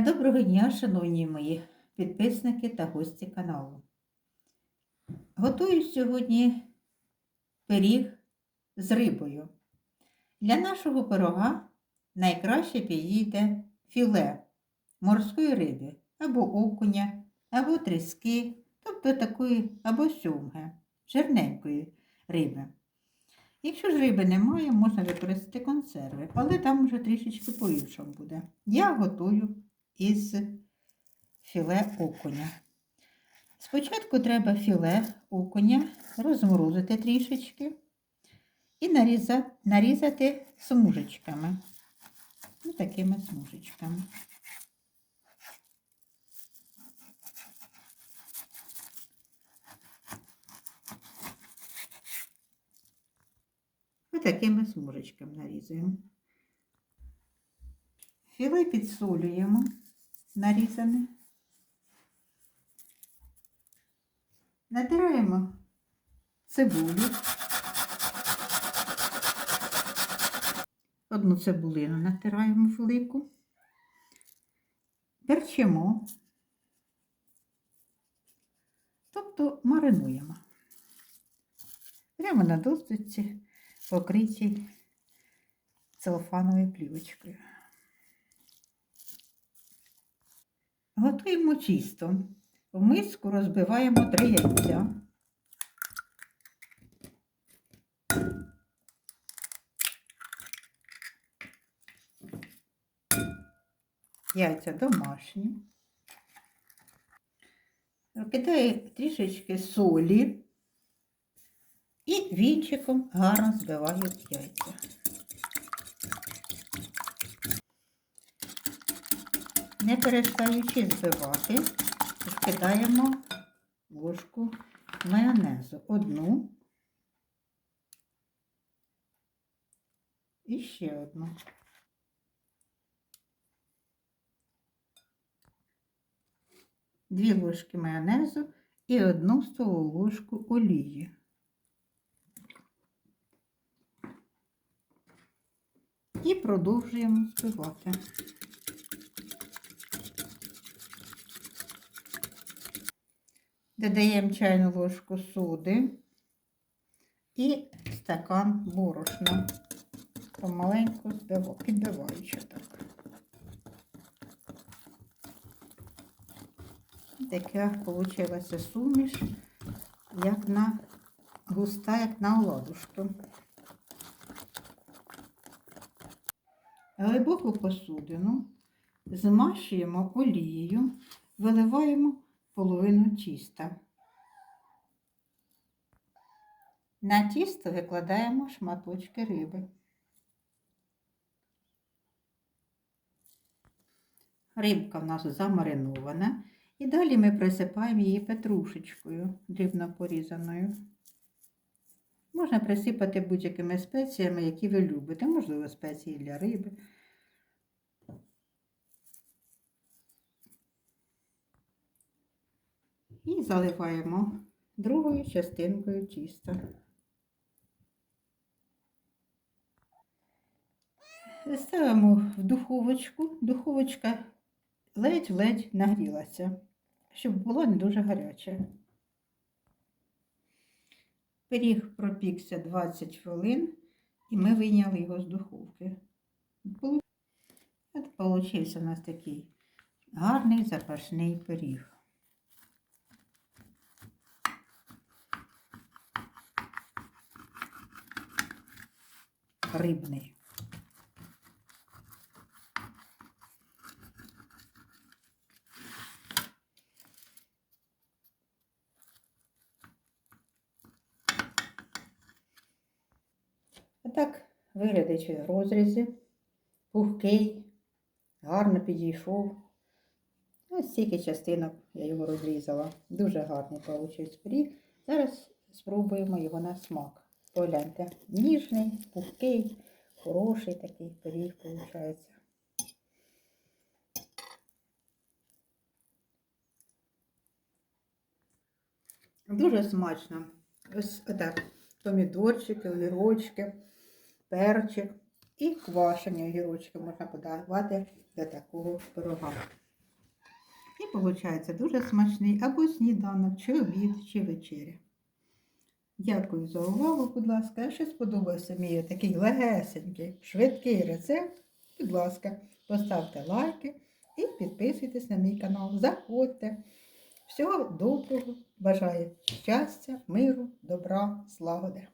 Доброго дня, шановні мої підписники та гості каналу. Готую сьогодні пиріг з рибою. Для нашого пирога найкраще підійде філе морської риби, або окуня, або тріски, тобто такої або сьомги, жирненької риби. Якщо ж риби немає, можна використати консерви, але там вже трішечки по-іншому буде. Я готую із філе окуня. Спочатку треба філе окуня розморозити трішечки і нарізати, нарізати смужечками. Ось такими смужечками. Ось такими смужечками нарізуємо. Філе підсолюємо нарізане. Натираємо цибулю. Одну цибулину натираємо велику. Перчимо, тобто маринуємо. Прямо на досточці покриті целофановою плівочкою. Готуємо чисто. В миску розбиваємо три яйця. Яйця домашні. Кидаю трішечки солі і вінчиком гарно збиваю яйця. Не перестаючи збивати, вкидаємо ложку майонезу. Одну і ще одну. Дві ложки майонезу і одну столову ложку олії. І продовжуємо збивати. Додаємо чайну ложку соди і стакан борошна. Помаленьку підбиваючи так. Така вийшла суміш, як на густа, як на оладушку. Глибоку посудину змащуємо олією, виливаємо половину тіста. На тісто викладаємо шматочки риби. Рибка в нас замаринована. І далі ми присипаємо її петрушечкою, дрібно порізаною. Можна присипати будь-якими спеціями, які ви любите, можливо, спеції для риби. І заливаємо другою частинкою тіста. Ставимо в духовочку. Духовочка ледь-ледь нагрілася, щоб було не дуже гаряче. Пиріг пропікся 20 хвилин, і ми вийняли його з духовки. От получився у нас такий гарний запашний пиріг. Рибний. Так виглядить в розрізі, пухкий, гарно підійшов. Ось стільки частинок я його розрізала. Дуже гарний вийшов пиріг. Зараз спробуємо його на смак. Погляньте, ніжний, пухкий, хороший такий пиріг виходить. Дуже смачно. Ось так, помідорчики, огірочки перчик і квашені огірочки можна подавати до такого пирога. І виходить дуже смачний або сніданок, чи обід, чи вечеря. Дякую за увагу, будь ласка. Якщо сподобався мій такий легесенький, швидкий рецепт, будь ласка, поставте лайки і підписуйтесь на мій канал. Заходьте. Всього доброго, бажаю щастя, миру, добра, злагоди.